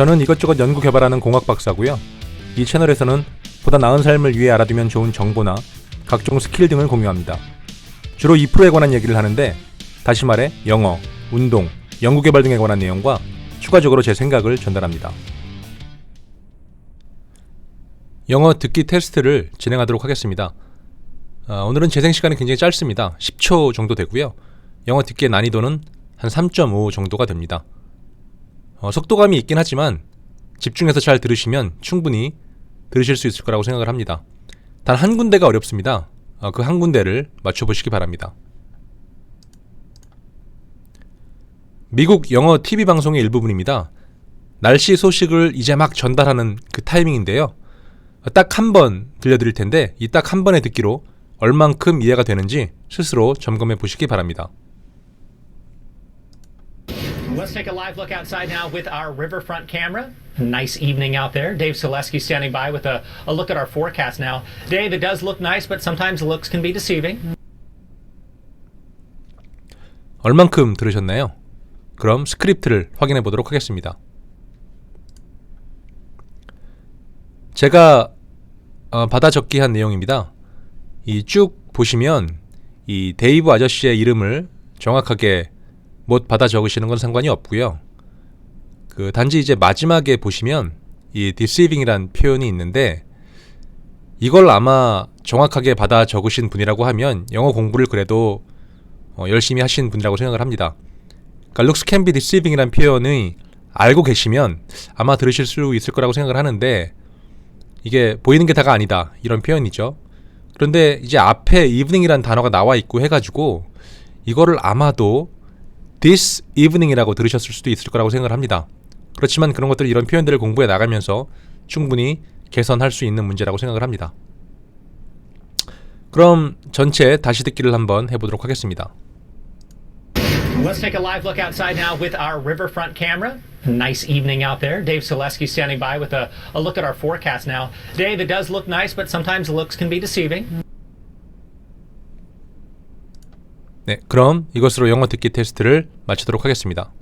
저는 이것저것 연구 개발하는 공학 박사고요. 이 채널에서는 보다 나은 삶을 위해 알아두면 좋은 정보나 각종 스킬 등을 공유합니다. 주로 2%에 관한 얘기를 하는데 다시 말해 영어, 운동, 연구 개발 등에 관한 내용과 추가적으로 제 생각을 전달합니다. 영어 듣기 테스트를 진행하도록 하겠습니다. 아, 오늘은 재생 시간이 굉장히 짧습니다. 10초 정도 되고요. 영어 듣기의 난이도는 한 3.5 정도가 됩니다. 어, 속도감이 있긴 하지만 집중해서 잘 들으시면 충분히 들으실 수 있을 거라고 생각을 합니다. 단 한 군데가 어렵습니다. 그한 군데를 맞춰보시기 바랍니다. 미국 영어 TV 방송의 일부분입니다. 날씨 소식을 이제 막 전달하는 그 타이밍인데요. 딱 한 번 들려드릴 텐데 이 딱 한 번의 듣기로 얼만큼 이해가 되는지 스스로 점검해 보시기 바랍니다. Let's take a live look outside now with our riverfront camera. Nice evening out there. Dave Selesky standing by with a, a look at our forecast now. Dave, it does look nice, but sometimes looks can be deceiving. 얼만큼 들으셨나요? 그럼 스크립트를 확인해 보도록 하겠습니다. 제가 어, 받아 적기 한 내용입니다. 이 쭉 보시면 이 데이브 아저씨의 이름을 정확하게 못 받아 적으시는 건 상관이 없고요. 그 단지 이제 마지막에 보시면 이 deceiving이란 표현이 있는데 이걸 아마 정확하게 받아 적으신 분이라고 하면 영어 공부를 그래도 어, 열심히 하신 분이라고 생각을 합니다. 그러니까 looks can be deceiving이란 표현이 알고 계시면 아마 들으실 수 있을 거라고 생각을 하는데 이게 보이는 게 다가 아니다 이런 표현이죠. 그런데 이제 앞에 evening이란 단어가 나와 있고 해가지고 이거를 아마도 this evening이라고 들으셨을 수도 있을 거라고 생각을 합니다. 그렇지만 그런 것들 이런 표현들을 공부해 나가면서 충분히 개선할 수 있는 문제라고 생각을 합니다. 그럼 전체 다시 듣기를 한번 해보도록 하겠습니다. Let's take a live look outside now with our riverfront camera. Nice evening out there. Dave Selesky standing by with a, a look at our forecast now. Dave, it does look nice, but sometimes looks can be deceiving. 네, 그럼 이것으로 영어 듣기 테스트를 마치도록 하겠습니다.